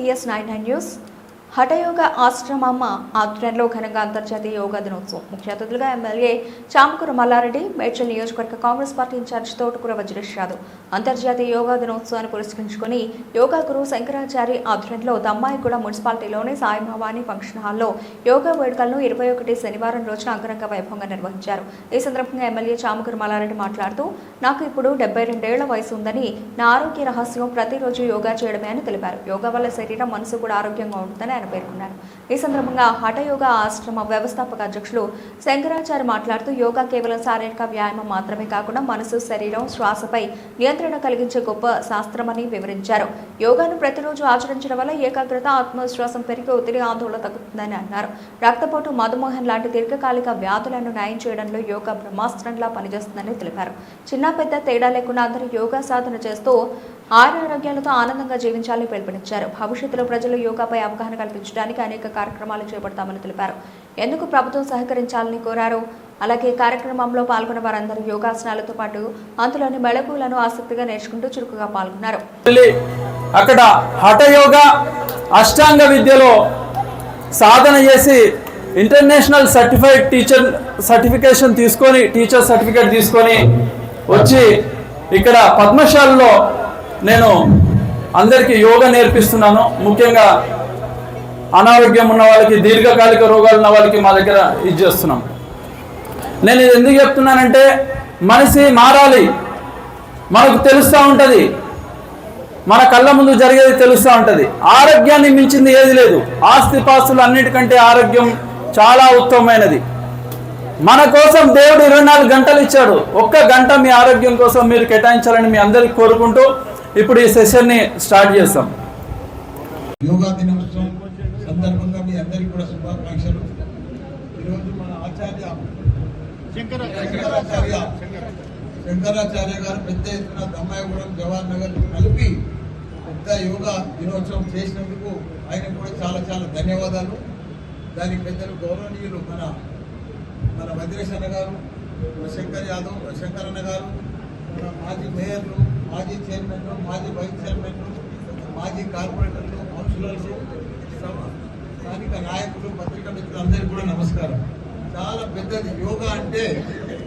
VS nine nine news హఠయోగ ఆశ్రమమ్మ ఆధ్వర్యంలో ఘనంగా అంతర్జాతీయ యోగా దినోత్సవం. ముఖ్య అతిథులుగా ఎమ్మెల్యే చామకూర మల్లారెడ్డి మేడ్చల్ నియోజకవర్గ కాంగ్రెస్ పార్టీ ఇన్ఛార్జ్ తోటకూర వజ్రేష్ యాదవ్. అంతర్జాతీయ యోగా దినోత్సవాన్ని పురస్కరించుకొని యోగా గురు శంకరాచారి ఆధ్వర్యంలో దమ్మాయిగూడ మున్సిపాలిటీలోని సాయిభవాని ఫంక్షన్ హాల్లో యోగా వేడుకలను ఇరవై ఒకటి శనివారం రోజున అంగరంగ వైభవంగా నిర్వహించారు. ఈ సందర్భంగా ఎమ్మెల్యే చామకూర మల్లారెడ్డి మాట్లాడుతూ నాకు ఇప్పుడు డెబ్బై రెండేళ్ళ వయసు ఉందని నా ఆరోగ్య రహస్యం ప్రతిరోజు యోగా చేయడమే అని తెలిపారు. యోగా వల్ల శరీరం మనసు కూడా ఆరోగ్యంగా ఉంటుందని ఆయన పేర్కొన్నారు. ఈ సందర్భంగా హఠయోగ ఆశ్రమ వ్యవస్థాపక అధ్యక్షులు శంకరాచార్య మాట్లాడుతూ యోగా కేవలం శారీరక వ్యాయామం మాత్రమే కాకుండా మనసు శరీరం శ్వాసపై నియంత్రణ కలిగించే గొప్ప శాస్త్రమని వివరించారు. యోగాను ప్రతిరోజు ఆచరించడం వల్ల ఏకాగ్రత ఆత్మవిశ్వాసం పెరిగి ఒత్తిడి ఆందోళన తగ్గుతుందని అన్నారు. రక్తపోటు మధుమోహన్ లాంటి దీర్ఘకాలిక వ్యాధులను న్యాయం చేయడంలో యోగా బ్రహ్మాస్త్రంలా పనిచేస్తుందని తెలిపారు. చిన్న పెద్ద తేడా లేకుండా అందరూ యోగా సాధన చేస్తూ ఆరోగ్యాలతో ఆనందంగా జీవించాలని పిలుపునిచ్చారు. భవిష్యత్తులో ప్రజలు యోగాపై అవగాహన కల్పించడానికి అనేక కార్యక్రమాలు చేపడతామని తెలిపారు. ఎందుకు ప్రభుత్వం సహకరించాలని కోరారు? అలాగే కార్యక్రమంలో పాల్గొన్న వారందరూ యోగాసనాలతో పాటు అందులోని మెళకువలను ఆసక్తిగా నేర్చుకుంటూ చురుకుగా పాల్గొన్నారు. అక్కడ హఠయోగ అష్టాంగ విద్యలో సాధన చేసి ఇంటర్నేషనల్ సర్టిఫైడ్ టీచర్ సర్టిఫికేషన్ తీసుకొని టీచర్ సర్టిఫికేట్ తీసుకొని వచ్చి ఇక్కడ పద్మశాలలో నేను అందరికీ యోగా నేర్పిస్తున్నాను. ముఖ్యంగా అనారోగ్యం ఉన్న వాళ్ళకి దీర్ఘకాలిక రోగాలు ఉన్న వాళ్ళకి మా దగ్గర ఇది చేస్తున్నాం. నేను ఇది ఎందుకు చెప్తున్నానంటే మనిషి మారాలి. మనకు తెలుస్తూ ఉంటుంది. మన కళ్ళ ముందు జరిగేది తెలుస్తూ ఉంటుంది. ఆరోగ్యాన్ని మించింది ఏది లేదు. ఆస్తిపాస్తులు అన్నిటికంటే ఆరోగ్యం చాలా ఉత్తమమైనది. మన కోసం దేవుడు ఇరవై నాలుగు గంటలు ఇచ్చాడు. ఒక్క గంట మీ ఆరోగ్యం కోసం మీరు కేటాయించాలని మీ అందరికి కోరుకుంటూ ఇప్పుడు ఈ సెషన్ని స్టార్ట్ చేస్తాం. యోగా దినోత్సవం సందర్భంగా మీ అందరికీ కూడా శుభాకాంక్షలు. ఈరోజు మన ఆచార్య శంకరాచార్య శంకరాచార్య గారు పెద్ద ఎత్తున దమ్మాయగూడెం జవహర్ నగర్ కలిపి పెద్ద యోగా దినోత్సవం చేసినందుకు ఆయన కూడా చాలా చాలా ధన్యవాదాలు. దానికి పెద్దలు గౌరవనీయులు మన మన వజ్రేష్ గారు శంకర్ యాదవ్ శంకరన్న గారు మన మాజీ మేయర్లు మాజీ చైర్మన్లు మాజీ వైస్ చైర్మన్లు మాజీ కార్పొరేటర్లు కౌన్సిలర్స్ స్థానిక నాయకులు పత్రికా మిత్రులు అందరికీ కూడా నమస్కారం. చాలా పెద్దది యోగా అంటే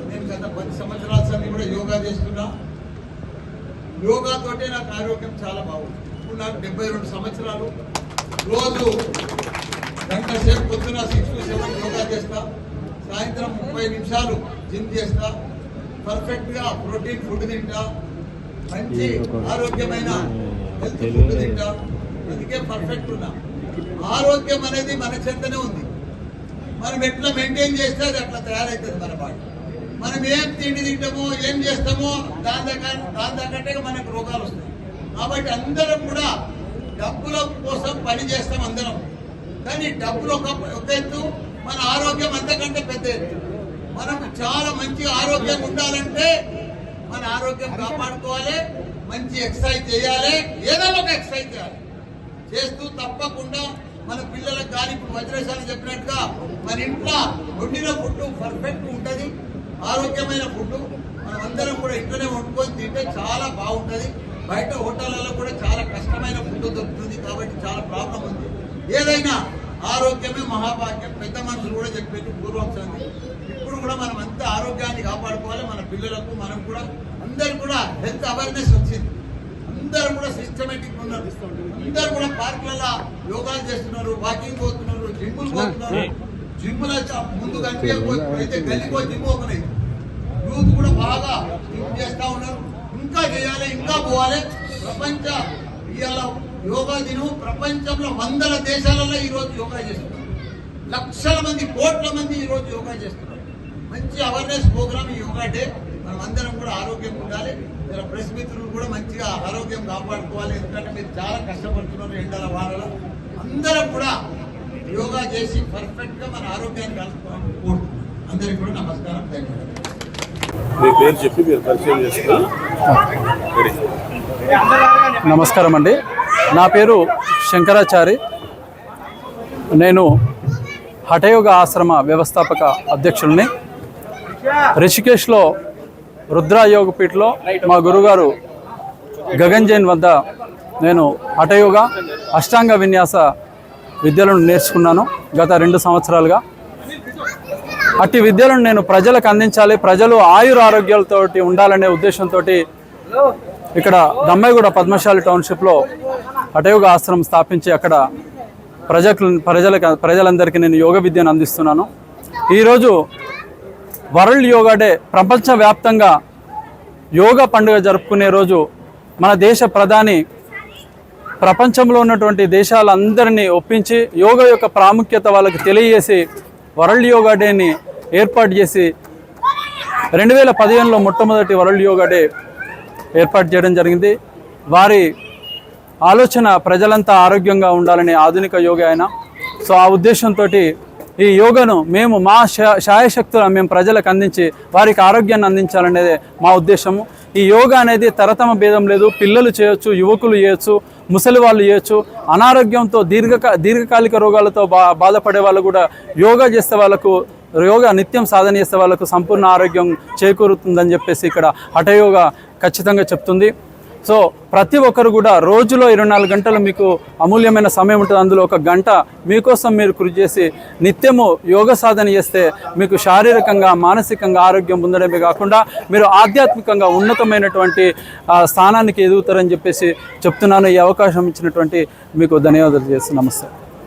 నేను గత పది సంవత్సరాల సంది కూడా యోగా చేస్తున్నా. యోగాతోటే నాకు ఆరోగ్యం చాలా బాగుంది. ఇప్పుడు నాకు డెబ్బై రెండు సంవత్సరాలు. రోజు గంట సేపు పొద్దున సిక్స్ టు సెవెన్ యోగా చేస్తా. సాయంత్రం ముప్పై నిమిషాలు జిమ్ చేస్తా. పర్ఫెక్ట్గా ప్రోటీన్ ఫుడ్ తింటా. మంచి ఆరోగ్యమైన హెల్త్ ఫుడ్ తింటా అందుకే పర్ఫెక్ట్ ఉన్నా. ఆరోగ్యం అనేది మన చెంతనే ఉంది. మనం ఎట్లా మెయింటైన్ చేస్తే అది అట్లా తయారవుతుంది మన బాడీ మనం ఏం తిండి తింటామో ఏం చేస్తామో దాని దగ్గర దాని తగ్గట్టే మనకు రోగాలు వస్తాయి. కాబట్టి అందరం కూడా డబ్బుల కోసం పని చేస్తాం అందరం. కానీ డబ్బులు ఒక ఒక ఎత్తు మన ఆరోగ్యం అంతకంటే పెద్ద ఎత్తు. మనం చాలా మంచి ఆరోగ్యం ఉండాలంటే మన ఆరోగ్యం కాపాడుకోవాలి మంచి ఎక్సర్సైజ్ చేయాలి ఏదైనా ఒక ఎక్సర్సైజ్ చేయాలి. చేస్తూ తప్పకుండా మన పిల్లలకు కానీ ఇప్పుడు వజ్రేశాలు చెప్పినట్టుగా మన ఇంట్లో వండిన ఫుడ్ పర్ఫెక్ట్ ఉంటుంది ఆరోగ్యమైన ఫుడ్ మనం అందరం కూడా ఇంట్లోనే వండుకొని తింటే చాలా బాగుంటుంది. బయట హోటళ్ళలో కూడా చాలా కష్టమైన ఫుడ్ దొరుకుతుంది కాబట్టి చాలా ప్రాబ్లం ఉంది. ఏదైనా ఆరోగ్యమే మహాభాగ్యం పెద్ద మనుషులు కూడా చెప్పేట్టు పూర్వం ఇప్పుడు కూడా మనం అంతా ఆరోగ్యాన్ని కాపాడుకోవాలి. మన పిల్లలకు మనం కూడా అందరు కూడా హెల్త్ అవేర్నెస్ వచ్చింది. అందరూ కూడా సిస్టమేటిక్ ఉన్నారు. అందరూ కూడా పార్కులలో యోగాలు చేస్తున్నారు వాకింగ్ పోతున్నారు జిమ్ములు పోతున్నారు. జిమ్ముల ముందు కనిపించకపోతే గల్లికో జిమ్ అయింది. యూత్ కూడా బాగా జిమ్ చేస్తా ఉన్నారు. ఇంకా చేయాలి ఇంకా పోవాలి. ప్రపంచ ఇవాళ యోగా దినం. ప్రపంచంలో వందల దేశాలలో ఈ రోజు యోగా చేస్తున్నారు. లక్షల మంది కోట్ల మంది ఈ రోజు యోగా చేస్తున్నారు. మంచి అవేర్నెస్ ప్రోగ్రామ్ ఈ యోగా డే. మనం అందరం కూడా ఆరోగ్యంగా ఉండాలి. ఇలా ప్రెస్ మిత్రులు కూడా మంచిగా ఆరోగ్యం కాపాడుకోవాలి. ఎందుకంటే మీరు చాలా కష్టపడుతున్నారు ఎండల వానల. అందరం కూడా యోగా చేసి పర్ఫెక్ట్గా మన ఆరోగ్యాన్ని కోరుతున్నాను అందరికీ కూడా నమస్కారం. ధన్యవాదాలు. మీ పేరు చెప్పి మీరు పరిచయం నమస్కారం అండి. నా పేరు శంకరాచారి. నేను హఠయోగ ఆశ్రమ వ్యవస్థాపక అధ్యక్షుల్ని. రిషికేశ్లో రుద్ర యోగపీఠలో మా గురుగారు గగన్ జైన్ వద్ద నేను హఠయోగ అష్టాంగ విన్యాస విద్యలను నేర్చుకున్నాను గత రెండు సంవత్సరాలుగా. అట్టి విద్యలను నేను ప్రజలకు అందించాలి ప్రజలు ఆయుర ఆరోగ్యాలతోటి ఉండాలనే ఉద్దేశంతో ఇక్కడ దమ్మాయిగూడ పద్మశాలి టౌన్షిప్లో హఠయోగ ఆశ్రమం స్థాపించి అక్కడ ప్రజలకు ప్రజలకు ప్రజలందరికీ నేను యోగ విద్యను అందిస్తున్నాను. ఈరోజు వరల్డ్ యోగా డే ప్రపంచవ్యాప్తంగా యోగా పండుగ జరుపుకునే రోజు మన దేశ ప్రధాని ప్రపంచంలో ఉన్నటువంటి దేశాలందరినీ ఒప్పించి యోగా యొక్క ప్రాముఖ్యత వాళ్ళకి తెలియజేసి వరల్డ్ యోగా డేని ఏర్పాటు చేసి రెండు వేల పదిహేనులో మొట్టమొదటి వరల్డ్ యోగా డే ఏర్పాటు చేయడం జరిగింది. వారి ఆలోచన ప్రజలంతా ఆరోగ్యంగా ఉండాలని ఆధునిక యోగా ఆయన. సో ఆ ఉద్దేశంతో ఈ యోగను మేము మా శాయశక్తులు మేము ప్రజలకు అందించి వారికి ఆరోగ్యాన్ని అందించాలనేదే మా ఉద్దేశము. ఈ యోగా అనేది తరతమ భేదం లేదు. పిల్లలు చేయొచ్చు యువకులు చేయొచ్చు ముసలి వాళ్ళు చేయొచ్చు. అనారోగ్యంతో దీర్ఘకా దీర్ఘకాలిక రోగాలతో బా బాధపడే వాళ్ళు కూడా యోగా చేస్తే వాళ్ళకు యోగా నిత్యం సాధన చేస్తే వాళ్ళకు సంపూర్ణ ఆరోగ్యం చేకూరుతుందని చెప్పేసి ఇక్కడ హఠయోగా ఖచ్చితంగా చెప్తుంది. సో ప్రతి ఒక్కరు కూడా రోజులో ఇరవై నాలుగు గంటలు మీకు అమూల్యమైన సమయం ఉంటుంది. అందులో ఒక గంట మీకోసం మీరు కృషి చేసి నిత్యము యోగ సాధన చేస్తే మీకు శారీరకంగా మానసికంగా ఆరోగ్యం పొందడమే కాకుండా మీరు ఆధ్యాత్మికంగా ఉన్నతమైనటువంటి స్థానానికి ఎదుగుతారని చెప్పేసి చెప్తున్నాను. ఈ అవకాశం ఇచ్చినటువంటి మీకు ధన్యవాదాలు చేస్తూ నమస్తే.